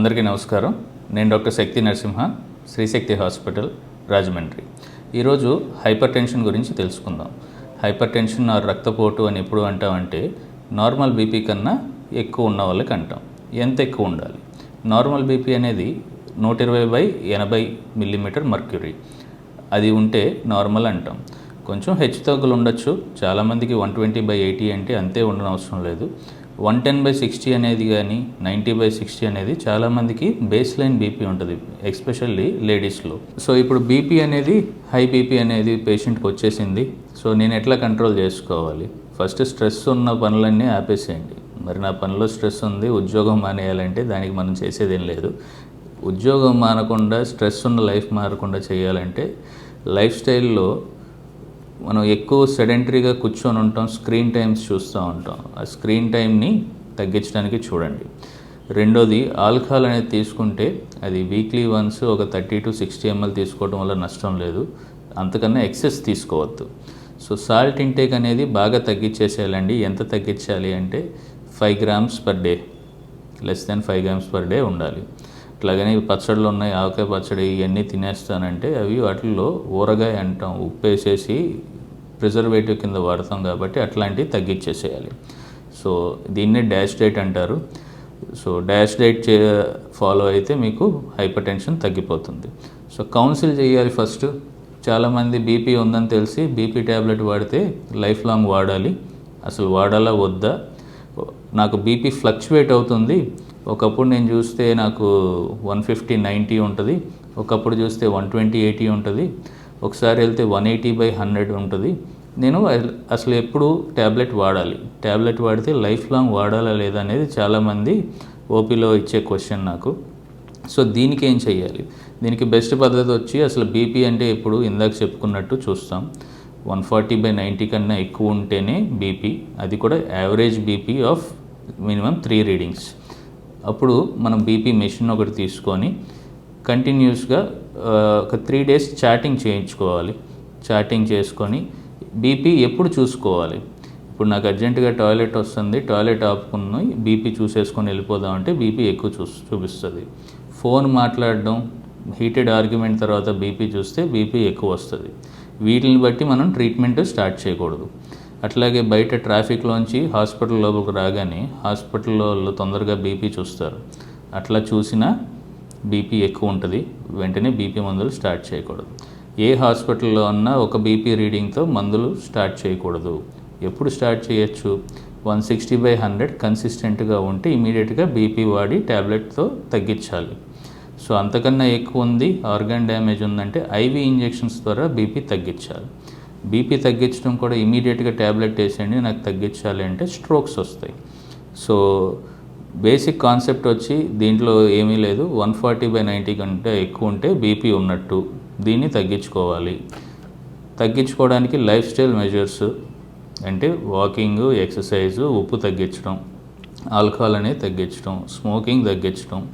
అందరికీ నమస్కారం. నేను డాక్టర్ శక్తి నరసింహ శ్రీశక్తి హాస్పిటల్ రాజమండ్రి. ఈరోజు హైపర్ టెన్షన్ గురించి తెలుసుకుందాం. హైపర్ టెన్షన్ ఆర్ రక్తపోటు అని ఎప్పుడు అంటామంటే నార్మల్ బీపీ కన్నా ఎక్కువ ఉన్న వాళ్ళకి అంటాం. ఎంత ఎక్కువ ఉండాలి? నార్మల్ బీపీ అనేది నూట ఇరవై బై ఎనభై మిల్లీమీటర్ మర్క్యూరీ. అది ఉంటే నార్మల్ అంటాం. కొంచెం హెచ్చు తగ్గులు ఉండొచ్చు. చాలామందికి వన్ ట్వంటీ బై ఎయిటీ అంటే అంతే ఉండనవసరం లేదు. వన్ టెన్ బై సిక్స్టీ అనేది కానీ నైంటీ బై సిక్స్టీ అనేది చాలామందికి బేస్ లైన్ బీపీ ఉంటుంది ఎస్పెషల్లీ లేడీస్లో సో ఇప్పుడు బీపీ అనేది హై బీపీ అనేది పేషెంట్కి వచ్చేసింది. సో నేను ఎట్లా కంట్రోల్ చేసుకోవాలి? ఫస్ట్ స్ట్రెస్ ఉన్న పనులన్నీ ఆపేసేయండి. మరి నా పనిలో స్ట్రెస్ ఉంది ఉద్యోగం మానేయాలంటే దానికి మనం చేసేదేం లేదు. ఉద్యోగం మానకుండా స్ట్రెస్ ఉన్న లైఫ్ మారకుండా చేయాలంటే లైఫ్ స్టైల్లో మనం ఎక్కువ సెడెంటరీగా కూర్చొని ఉంటాం స్క్రీన్ టైమ్స్ చూస్తూ ఉంటాం. ఆ స్క్రీన్ టైంని తగ్గించడానికి చూడండి. రెండోది ఆల్కహాల్ అనేది తీసుకుంటే అది వీక్లీ వన్స్ ఒక థర్టీ టు సిక్స్టీ ఎంఎల్ తీసుకోవడం వల్ల నష్టం లేదు. అంతకన్నా ఎక్సెస్ తీసుకోవద్దు. సో సాల్ట్ ఇంటేక్ అనేది బాగా తగ్గించేసేయాలండి. ఎంత తగ్గించాలి అంటే five grams per day less than five grams per day ఉండాలి. అట్లాగనే పచ్చళ్ళు ఉన్నాయి ఆవకాయ పచ్చడి ఇవన్నీ తినేస్తానంటే అవి వాటిల్లో ఊరగాయ అంటాం ఉప్పు వేసేసి ప్రిజర్వేటివ్ కింద వాడతాం కాబట్టి అట్లాంటివి తగ్గించేసేయాలి. సో దీన్నే డాష్ డైట్ అంటారు. సో డాష్ డైట్ చే ఫాలో అయితే మీకు హైపర్ టెన్షన్ తగ్గిపోతుంది. సో కౌన్సిల్ చేయాలి ఫస్ట్. చాలామంది బీపీ ఉందని తెలిసి బీపీ ట్యాబ్లెట్ వాడితే లైఫ్ లాంగ్ వాడాలి. అసలు వాడాలా వద్దా? నాకు బీపీ ఫ్లక్చువేట్ అవుతుంది. ఒకప్పుడు నేను చూస్తే నాకు వన్ ఫిఫ్టీ నైంటీ ఉంటుంది. ఒకప్పుడు చూస్తే వన్ ట్వంటీ ఎయిటీ ఉంటుంది. ఒకసారి వెళ్తే వన్ ఎయిటీ బై హండ్రెడ్ ఉంటుంది. నేను అసలు- అసలు ఎప్పుడు ట్యాబ్లెట్ వాడాలి. ట్యాబ్లెట్ వాడితే లైఫ్ లాంగ్ వాడాలా లేదా అనేది చాలామంది ఓపీలో ఇచ్చే క్వశ్చన్ నాకు. సో దీనికి ఏం చేయాలి దీనికి బెస్ట్ పద్ధతి వచ్చి అసలు బీపీ అంటే ఇప్పుడు ఇందాక చెప్పుకున్నట్టు చూస్తాం. వన్ ఫార్టీ బై నైంటీ కన్నా ఎక్కువ ఉంటేనే బీపీ. అది కూడా average BP of minimum three readings. అప్పుడు మనం బీపీ మెషిన్ ఒకటి తీసుకొని కంటిన్యూస్గా ఒక త్రీ డేస్ చాటింగ్ చేయించుకోవాలి. చాటింగ్ చేసుకొని బీపీ ఎప్పుడు చూసుకోవాలి? ఇప్పుడు నాకు అర్జెంటుగా టాయిలెట్ వస్తుంది టాయిలెట్ ఆపుకుని బీపీ చూసేసుకొని వెళ్ళిపోదాం అంటే బీపీ ఎక్కువ చూ చూపిస్తుంది. ఫోన్ మాట్లాడడం హీటెడ్ ఆర్గ్యుమెంట్ తర్వాత బీపీ చూస్తే బీపీ ఎక్కువ వస్తుంది. వీటిని బట్టి మనం ట్రీట్మెంట్ స్టార్ట్ చేయకూడదు. అట్లాగే బయట ట్రాఫిక్లోంచి హాస్పిటల్ లోపలికి రాగానే హాస్పిటల్లో తొందరగా బీపీ చూస్తారు. అట్లా చూసినా బీపీ ఎక్కువ ఉంటుంది వెంటనే బీపీ మందులు స్టార్ట్ చేయకూడదు. ఏ హాస్పిటల్లో ఉన్నా ఒక బీపీ రీడింగ్తో మందులు స్టార్ట్ చేయకూడదు. ఎప్పుడు స్టార్ట్ చేయొచ్చు? వన్ సిక్స్టీ బై హండ్రెడ్ కన్సిస్టెంట్గా ఉంటే ఇమీడియట్గా బీపీ వాడి ట్యాబ్లెట్తో తగ్గించాలి. సో అంతకన్నా ఎక్కువ ఉంది ఆర్గాన్ డ్యామేజ్ ఉందంటే ఐవీ ఇంజెక్షన్స్ ద్వారా బీపీ తగ్గించాలి. బీపీ తగ్గించడం కూడా ఇమీడియట్గా ట్యాబ్లెట్ వేసేయండి నాకు తగ్గించాలి అంటే స్ట్రోక్స్ వస్తాయి. సో బేసిక్ కాన్సెప్ట్ వచ్చి దీంట్లో ఏమీ లేదు. వన్ ఫార్టీ బై నైంటీ కంటే ఎక్కువ ఉంటే బీపీ ఉన్నట్టు దీన్ని తగ్గించుకోవాలి. తగ్గించుకోవడానికి లైఫ్ స్టైల్ మెజర్స్ అంటే వాకింగ్ ఎక్సర్సైజ్ ఉప్పు తగ్గించడం ఆల్కహాల్ అనేది తగ్గించడం స్మోకింగ్ తగ్గించడం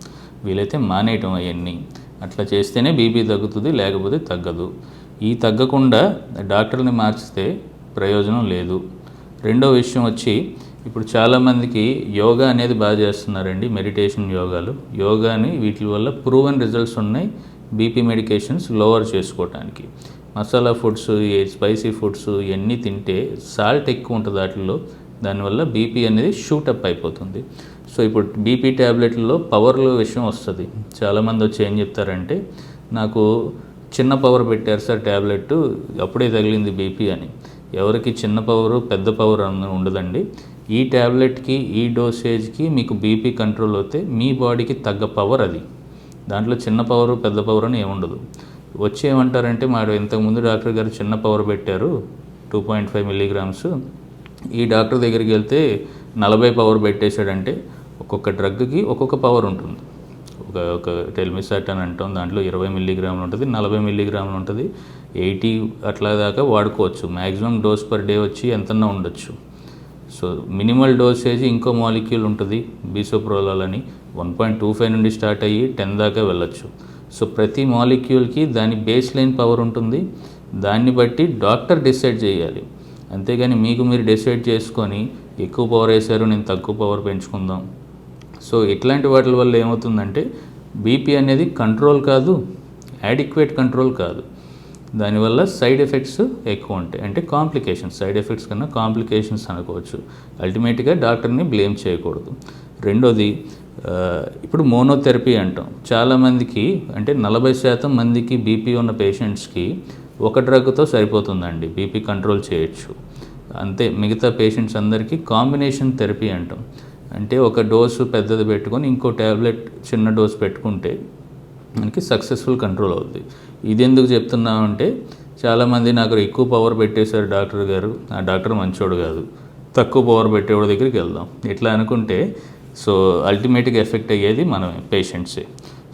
వీలైతే మానేయటం అవన్నీ. అట్లా చేస్తేనే బీపీ తగ్గుతుంది లేకపోతే తగ్గదు. ఈ తగ్గకుండా డాక్టర్ని మార్చితే ప్రయోజనం లేదు. రెండో విషయం వచ్చి ఇప్పుడు చాలామందికి యోగా అనేది బాగా చేస్తున్నారండి మెడిటేషన్ యోగాలు. యోగాని వీటి వల్ల ప్రూవెన్ రిజల్ట్స్ ఉన్నాయి బీపీ మెడికేషన్స్ లోవర్ చేసుకోవటానికి. మసాలా ఫుడ్స్ ఈ స్పైసీ ఫుడ్స్ ఇవన్నీ తింటే సాల్ట్ ఎక్కువ ఉంటుంది వాటిల్లో దానివల్ల బీపీ అనేది షూటప్ అయిపోతుంది. సో ఇప్పుడు బీపీ ట్యాబ్లెట్లలో పవర్లో విషయం వస్తుంది. చాలామంది వచ్చి ఏం చెప్తారంటే నాకు చిన్న పవర్ పెట్టారు సార్ ట్యాబ్లెట్ అప్పుడే తగిలింది బీపీ అని. ఎవరికి చిన్న పవరు పెద్ద పవర్ అని ఉండదండి. ఈ ట్యాబ్లెట్కి ఈ డోసేజ్కి మీకు బీపీ కంట్రోల్ అవుతే మీ బాడీకి తగ్గ పవర్ అది. దాంట్లో చిన్న పవర్ పెద్ద పవర్ అని ఏముండదు. వచ్చి ఏమంటారంటే మాడు ఇంతకుముందు డాక్టర్ గారు చిన్న పవర్ పెట్టారు టూ పాయింట్ ఫైవ్ మిల్లీగ్రామ్స్. ఈ డాక్టర్ దగ్గరికి వెళ్తే నలభై పవర్ పెట్టేశాడంటే ఒక్కొక్క డ్రగ్కి ఒక్కొక్క పవర్ ఉంటుంది. ఒక ఒక టెల్మిసాట్ అని అంటాం దాంట్లో ఇరవై మిల్లీగ్రాములు ఉంటుంది నలభై మిల్లీగ్రాములు ఉంటుంది. ఎయిటీ అట్లా దాకా వాడుకోవచ్చు. మ్యాక్సిమం డోస్ పర్ డే వచ్చి ఎంతన్నా ఉండొచ్చు. సో మినిమల్ డోసేజ్ ఇంకో మాలిక్యూల్ ఉంటుంది బీసోప్రోలాల్ అని వన్ పాయింట్ టూ ఫైవ్ నుండి స్టార్ట్ అయ్యి టెన్ దాకా వెళ్ళొచ్చు. సో ప్రతి మాలిక్యూల్కి దాని బేస్ లైన్ పవర్ ఉంటుంది. దాన్ని బట్టి డాక్టర్ డిసైడ్ చేయాలి. అంతేగాని మీకు మీరు డిసైడ్ చేసుకొని ఎక్కువ పవర్ వేశారు నేను తక్కువ పవర్ పెంచుకుందాం. సో ఇట్లాంటి వాటి వల్ల ఏమవుతుందంటే బీపీ అనేది కంట్రోల్ కాదు యాడిక్వేట్ కంట్రోల్ కాదు. దానివల్ల సైడ్ ఎఫెక్ట్స్ ఎక్కువ ఉంటాయి. అంటే కాంప్లికేషన్స్ సైడ్ ఎఫెక్ట్స్ కన్నా కాంప్లికేషన్స్ అనుకోవచ్చు. అల్టిమేట్గా డాక్టర్ని బ్లేమ్ చేయకూడదు. రెండోది ఇప్పుడు మోనోథెరపీ అంటాం. చాలామందికి అంటే నలభై శాతం మందికి బీపీ ఉన్న పేషెంట్స్కి ఒక డ్రగ్తో సరిపోతుందండి. బీపీ కంట్రోల్ చేయొచ్చు. అంతే మిగతా పేషెంట్స్ అందరికీ కాంబినేషన్ థెరపీ అంటాం. అంటే ఒక డోసు పెద్దది పెట్టుకొని ఇంకో ట్యాబ్లెట్ చిన్న డోసు పెట్టుకుంటే మనకి సక్సెస్ఫుల్ కంట్రోల్ అవుతుంది ఇది ఎందుకు చెప్తున్నామంటే చాలామంది నాకు ఎక్కువ పవర్ పెట్టేశారు డాక్టర్ గారు. ఆ డాక్టర్ మంచోడు కాదు. తక్కువ పవర్ పెట్టేవాడి దగ్గరికి వెళ్దాం. ఇట్లా అనుకుంటే సో అల్టిమేట్గా ఎఫెక్ట్ అయ్యేది మనమే పేషెంట్సే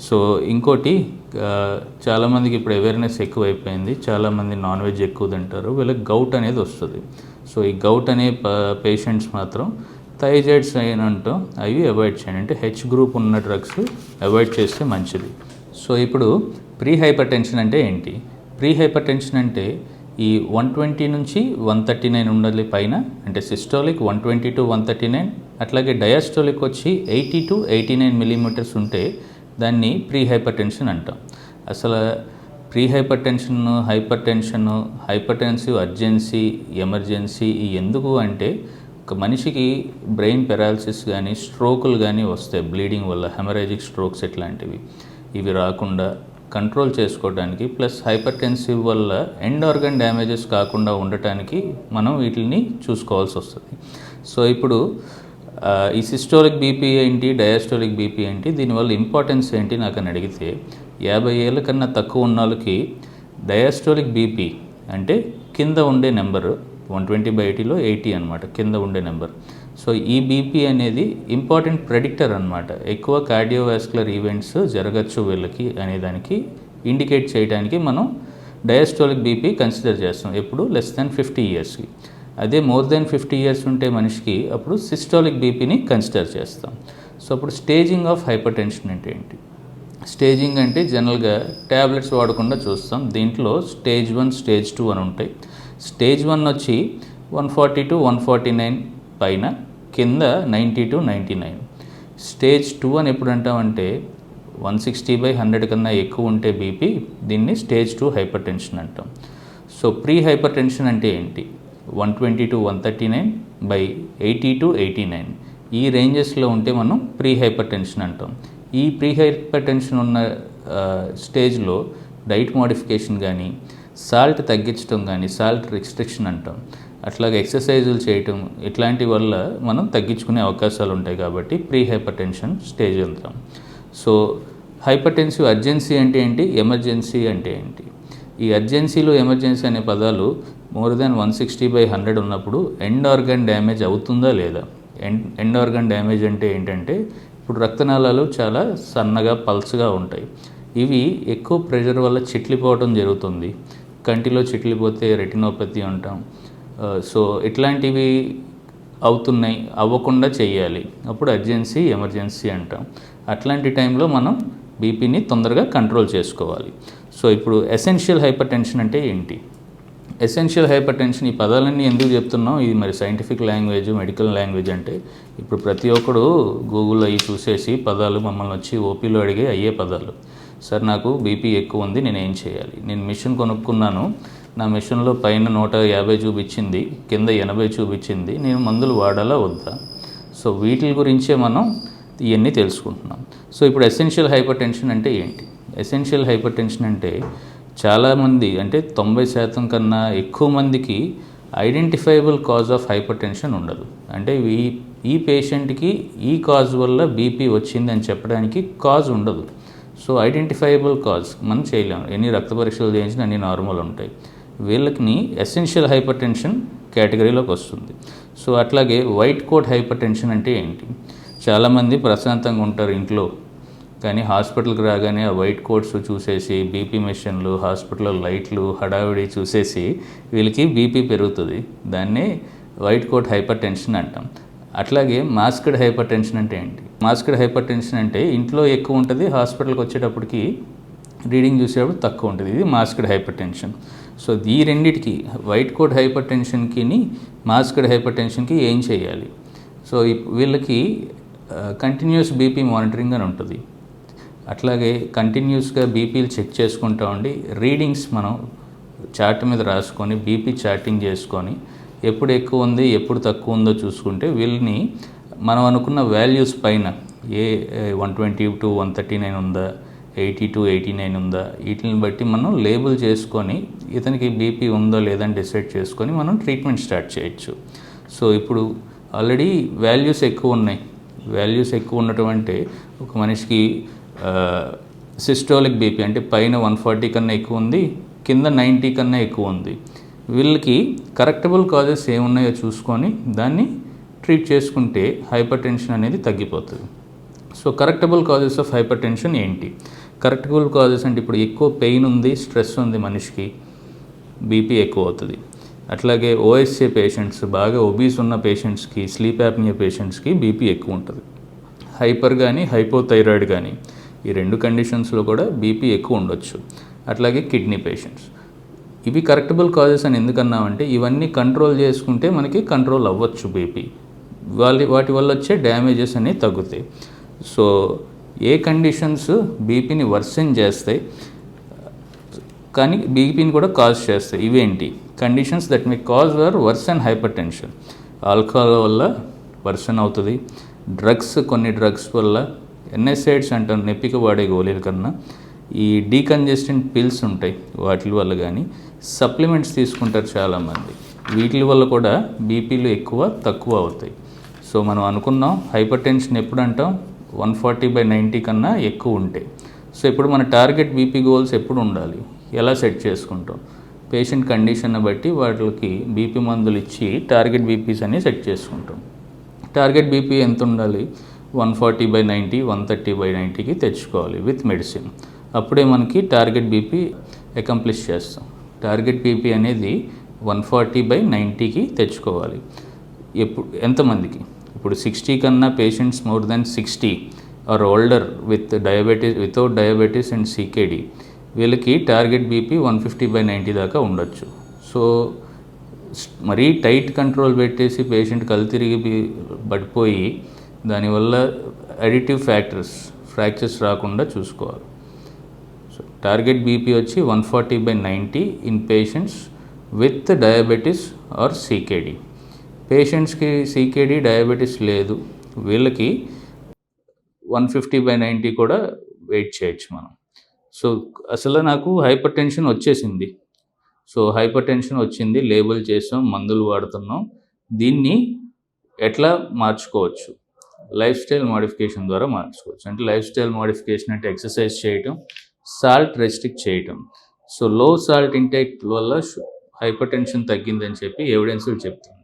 సో ఇంకోటి చాలామందికి ఇప్పుడు అవేర్నెస్ ఎక్కువైపోయింది. చాలామంది నాన్ వెజ్ ఎక్కువ తింటారు. వీళ్ళకి గౌట్ అనేది వస్తుంది. సో ఈ గౌట్ అనే పేషెంట్స్ మాత్రం థైజాయిడ్స్ అయినంటాం అవి అవాయిడ్ చేయండి. అంటే హెచ్ గ్రూప్ ఉన్న డ్రగ్స్ అవాయిడ్ చేస్తే మంచిది. సో ఇప్పుడు ప్రీ హైపర్ టెన్షన్ అంటే ఏంటి? ప్రీ హైపర్ టెన్షన్ అంటే ఈ వన్ ట్వంటీ నుంచి వన్ థర్టీ నైన్ ఉండాలి పైన అంటే systolic one twenty to one thirty nine అట్లాగే డయాస్టోలిక్ వచ్చి eighty to eighty nine millimeters ఉంటే దాన్ని ప్రీ హైపర్ టెన్షన్ అంటాం. అసలు pre hypertension hypertension hypertensive urgency emergency ఈ ఎందుకు అంటే ఒక మనిషికి బ్రెయిన్ పెరాలసిస్ కానీ స్ట్రోకులు కానీ వస్తాయి బ్లీడింగ్ వల్ల హెమరేజిక్ స్ట్రోక్స్ ఇట్లాంటివి. ఇవి రాకుండా కంట్రోల్ చేసుకోవడానికి ప్లస్ హైపర్ టెన్సివ్ వల్ల ఎండ్ ఆర్గన్ డ్యామేజెస్ కాకుండా ఉండటానికి మనం వీటిని చూసుకోవాల్సి వస్తుంది. సో ఇప్పుడు ఈ సిస్టోలిక్ బీపీ ఏంటి డయాస్టోలిక్ బీపీ ఏంటి దీనివల్ల ఇంపార్టెన్స్ ఏంటి నాకు అని అడిగితే యాభై ఏళ్ళ కన్నా తక్కువ ఉన్న వాళ్ళకి డయాస్టోలిక్ బీపీ అంటే కింద ఉండే నెంబరు వన్ ట్వంటీ బై ఎయిటీలో ఎయిటీ అనమాట కింద ఉండే నెంబర్. సో ఈ బీపీ అనేది ఇంపార్టెంట్ ప్రెడిక్టర్ అనమాట ఎక్కువ కార్డియోవాస్కులర్ ఈవెంట్స్ జరగచ్చు వీళ్ళకి అనే దానికి ఇండికేట్ చేయడానికి మనం డయాస్టోలిక్ బీపీ కన్సిడర్ చేస్తాం. ఎప్పుడు? లెస్ దాన్ ఫిఫ్టీ ఇయర్స్కి. అదే మోర్ దెన్ ఫిఫ్టీ ఇయర్స్ ఉంటే మనిషికి అప్పుడు సిస్టాలిక్ బీపీని కన్సిడర్ చేస్తాం. సో అప్పుడు స్టేజింగ్ ఆఫ్ హైపర్ టెన్షన్ అంటే ఏంటి? స్టేజింగ్ అంటే జనరల్గా ట్యాబ్లెట్స్ వాడకుండా చూస్తాం. దీంట్లో స్టేజ్ వన్ స్టేజ్ టూ అని ఉంటాయి. స్టేజ్ వన్ వచ్చి one forty to one forty nine పైన కింద ninety to ninety nine. Stage two అని ఎప్పుడు అంటామంటే వన్ సిక్స్టీ బై హండ్రెడ్ కన్నా ఎక్కువ ఉంటే బీపీ దీన్ని స్టేజ్ టూ హైపర్ టెన్షన్ అంటాం. సో ప్రీ హైపర్ టెన్షన్ అంటే ఏంటి? One twenty to one thirty nine by eighty to eighty nine. ఈ రేంజెస్లో ఉంటే మనం ప్రీ హైపర్ టెన్షన్ అంటాం. ఈ ప్రీ హైపర్ టెన్షన్ ఉన్న స్టేజ్లో డైట్ మోడిఫికేషన్ కానీ సాల్ట్ తగ్గించడం కానీ సాల్ట్ రిస్ట్రిక్షన్ అంటాం. అట్లాగే ఎక్సర్సైజులు చేయటం ఇట్లాంటి వల్ల మనం తగ్గించుకునే అవకాశాలు ఉంటాయి కాబట్టి ప్రీ హైపర్ టెన్షన్ స్టేజ్ వెళ్తాం సో హైపర్ టెన్సివ్ అర్జెన్సీ అంటే ఏంటి? ఎమర్జెన్సీ అంటే ఏంటి? ఈ అర్జెన్సీలో ఎమర్జెన్సీ అనే పదాలు more than one sixty by hundred ఉన్నప్పుడు ఎండ్ ఆర్గన్ డ్యామేజ్ అవుతుందా లేదా? ఎండ్ ఎండ్ ఆర్గన్ డ్యామేజ్ అంటే ఏంటంటే ఇప్పుడు రక్తనాళాలు చాలా సన్నగా పల్స్గా ఉంటాయి. ఇవి ఎక్కువ ప్రెషర్ వల్ల చిట్లిపోవడం జరుగుతుంది. కంటిలో చిట్లిపోతే రెటినోపతి అంటాం. Uh, సో ఇట్లాంటివి అవుతున్నాయి అవ్వకుండా చేయాలి. అప్పుడు అర్జెన్సీ ఎమర్జెన్సీ అంటాం. అట్లాంటి టైంలో మనం బీపీని తొందరగా కంట్రోల్ చేసుకోవాలి. సో ఇప్పుడు ఎసెన్షియల్ హైపర్ టెన్షన్ అంటే ఏంటి? ఎసెన్షియల్ హైపర్ టెన్షన్ ఈ పదాలన్నీ ఎందుకు చెప్తున్నాం? ఇది మరి సైంటిఫిక్ లాంగ్వేజ్ మెడికల్ లాంగ్వేజ్ అంటే ఇప్పుడు ప్రతి ఒక్కడు గూగుల్లో అవి చూసేసి పదాలు మమ్మల్ని వచ్చి ఓపీలో అడిగే అయ్యే పదాలు. సార్ నాకు బీపీ ఎక్కువ ఉంది నేను ఏం చేయాలి? నేను మిషన్ కొనుక్కున్నాను నా మిషన్లో పైన నూట యాభై చూపించింది కింద ఎనభై చూపించింది నేను మందులు వాడాలా వద్దా? సో వీటి గురించే మనం ఇవన్నీ తెలుసుకుంటున్నాం. సో ఇప్పుడు ఎసెన్షియల్ హైపర్ టెన్షన్ అంటే ఏంటి? ఎసెన్షియల్ హైపర్ టెన్షన్ అంటే చాలామంది అంటే తొంభై శాతం కన్నా ఎక్కువ మందికి identifiable cause of hyper tension ఉండదు. అంటే ఈ ఈ పేషెంట్కి ఈ కాజ్ వల్ల బీపీ వచ్చింది అని చెప్పడానికి కాజ్ ఉండదు. సో ఐడెంటిఫైబుల్ కాజ్ మనం చేయలేము ఎన్ని రక్త పరీక్షలు చేయించినా అన్ని నార్మల్ ఉంటాయి. వీళ్ళకి ఎసెన్షియల్ హైపర్ టెన్షన్ కేటగిరీలోకి వస్తుంది. సో అట్లాగే వైట్ కోట్ హైపర్ టెన్షన్ అంటే ఏంటి? చాలామంది ప్రశాంతంగా ఉంటారు ఇంట్లో కానీ హాస్పిటల్కి రాగానే ఆ వైట్ కోట్స్ చూసేసి బీపీ మెషిన్లు హాస్పిటల్లో లైట్లు హడావిడి చూసేసి వీళ్ళకి బీపీ పెరుగుతుంది. దాన్ని వైట్ కోట్ హైపర్ టెన్షన్ అంటాం. అట్లాగే మాస్క్డ్ హైపర్ టెన్షన్ అంటే ఏంటి? మాస్క్డ్ హైపర్ టెన్షన్ అంటే ఇంట్లో ఎక్కువ ఉంటుంది హాస్పిటల్కి వచ్చేటప్పటికి రీడింగ్ చూసేటప్పుడు తక్కువ ఉంటుంది. ఇది మాస్క్డ్ హైపర్ టెన్షన్ సో ఈ రెండిటికి వైట్ కోట్ హైపర్ టెన్షన్కి మాస్క్డ్ హైపర్ టెన్షన్కి ఏం చేయాలి? సో ఇప్- వీళ్ళకి కంటిన్యూస్ బీపీ మానిటరింగ్ అని ఉంటుంది. అట్లాగే కంటిన్యూస్గా బీపీలు చెక్ చేసుకుంటా ఉండి రీడింగ్స్ మనం చార్ట్ మీద రాసుకొని బీపీ చార్టింగ్ చేసుకొని ఎప్పుడు ఎక్కువ ఉంది ఎప్పుడు తక్కువ ఉందో చూసుకుంటే వీళ్ళని మనం అనుకున్న వాల్యూస్ పైన ఏ one twenty to one thirty nine ఉందా? ఎయిటీ టు ఎయిటీ నైన్ ఉందా? వీటిని బట్టి మనం లేబుల్ చేసుకొని ఇతనికి బీపీ ఉందో లేదని డిసైడ్ చేసుకొని మనం ట్రీట్మెంట్ స్టార్ట్ చేయొచ్చు. సో ఇప్పుడు ఆల్రెడీ వాల్యూస్ ఎక్కువ ఉన్నాయి. వాల్యూస్ ఎక్కువ ఉండటం అంటే ఒక మనిషికి సిస్టోలిక్ బీపీ అంటే పైన వన్ ఫార్టీ కన్నా ఎక్కువ ఉంది కింద నైంటీ కన్నా ఎక్కువ ఉంది. వీళ్ళకి కరెక్టబుల్ కాజెస్ ఏమున్నాయో చూసుకొని దాన్ని ట్రీట్ చేసుకుంటే హైపర్ టెన్షన్ అనేది తగ్గిపోతుంది. So correctable causes of hyper tension ఏంటి? కరెక్టబుల్ కాజెస్ అంటే ఇప్పుడు ఎక్కువ పెయిన్ ఉంది స్ట్రెస్ ఉంది మనిషికి బీపీ ఎక్కువ అవుతుంది. అట్లాగే ఓఎస్ఏ పేషెంట్స్ బాగా ఒబీస్ ఉన్న పేషెంట్స్కి స్లీప్ యాప్నియా పేషెంట్స్కి బీపీ ఎక్కువ ఉంటుంది. హైపర్ కానీ హైపోథైరాయిడ్ కానీ ఈ రెండు కండిషన్స్లో కూడా బీపీ ఎక్కువ ఉండొచ్చు. అట్లాగే కిడ్నీ పేషెంట్స్ ఇవి కరెక్టబుల్ కాజెస్ అని ఎందుకన్నామంటే ఇవన్నీ కంట్రోల్ చేసుకుంటే మనకి కంట్రోల్ అవ్వచ్చు బీపీ వాళ్ళ వాటి వల్ల వచ్చే డ్యామేజెస్ అనేవి తగ్గుతాయి. సో ఏ కండిషన్స్ బీపీని వర్సన్ చేస్తాయి కానీ బీపీని కూడా కాజ్ చేస్తాయి. ఇవేంటి? Conditions that may cause were worsen hyper tension alcohol వల్ల వర్సన్ అవుతుంది. డ్రగ్స్ కొన్ని డ్రగ్స్ వల్ల ఎన్ఎస్ఐడ్స్ అంటాం నొప్పికి వాడే గోళీల కన్నా ఈ డీకంజెస్టెంట్ పిల్స్ ఉంటాయి వాటి వల్ల కానీ సప్లిమెంట్స్ తీసుకుంటారు చాలామంది. వీటి వల్ల కూడా బీపీలు ఎక్కువ తక్కువ అవుతాయి. సో మనం అనుకున్నాం హైపర్ టెన్షన్ ఎప్పుడు అంటాం? వన్ ఫార్టీ బై నైంటీ కన్నా ఎక్కువ ఉంటే. సో ఇప్పుడు మన టార్గెట్ బీపీ గోల్స్ ఎప్పుడు ఉండాలి? ఎలా సెట్ చేసుకుంటాం? పేషెంట్ కండిషన్ బట్టి వాటికి బీపీ మందులు ఇచ్చి టార్గెట్ బీపీస్ అని సెట్ చేసుకుంటాం. టార్గెట్ బీపీ ఎంత ఉండాలి? One forty by ninety one thirty by నైంటీకి తెచ్చుకోవాలి విత్ మెడిసిన్. అప్పుడే మనకి టార్గెట్ బీపీ అకంప్లిష్ చేస్తాం. టార్గెట్ బీపీ అనేది వన్ ఫార్టీ బై నైంటీకి తెచ్చుకోవాలి. ఎప్పుడు ఎంతమందికి? ఇప్పుడు సిక్స్టీ కన్నా patients more than sixty or older with diabetes without diabetes and CKD వీళ్ళకి target BP one fifty by ninety దాకా ఉండొచ్చు. సో మరీ టైట్ కంట్రోల్ పెట్టేసి పేషెంట్ కళ్ళు తిరిగి పడిపోయి దానివల్ల అడిటివ్ ఫ్యాక్టర్స్ ఫ్రాక్చర్స్ రాకుండా చూసుకోవాలి. సో టార్గెట్ బీపీ వచ్చి one forty by ninety in patients with diabetes or CKD. పేషెంట్స్కి సీకేడీ డయాబెటీస్ లేదు. వీళ్ళకి వన్ ఫిఫ్టీ బై నైంటీ కూడా వెయిట్ చేయొచ్చు మనం. సో అసలు నాకు హైపర్ టెన్షన్ వచ్చేసింది. సో హైపర్ టెన్షన్ వచ్చింది. లేబుల్ చేసాం మందులు వాడుతున్నాం. దీన్ని ఎట్లా మార్చుకోవచ్చు? లైఫ్ స్టైల్ మోడిఫికేషన్ ద్వారా మార్చుకోవచ్చు. అంటే లైఫ్ స్టైల్ మోడిఫికేషన్ అంటే ఎక్సర్సైజ్ చేయటం సాల్ట్ రెస్ట్రిక్ట్ చేయటం. సో లో సాల్ట్ ఇంటేక్ వల్ల హైపర్ టెన్షన్ తగ్గిందని చెప్పి ఎవిడెన్స్లు చెప్తుంది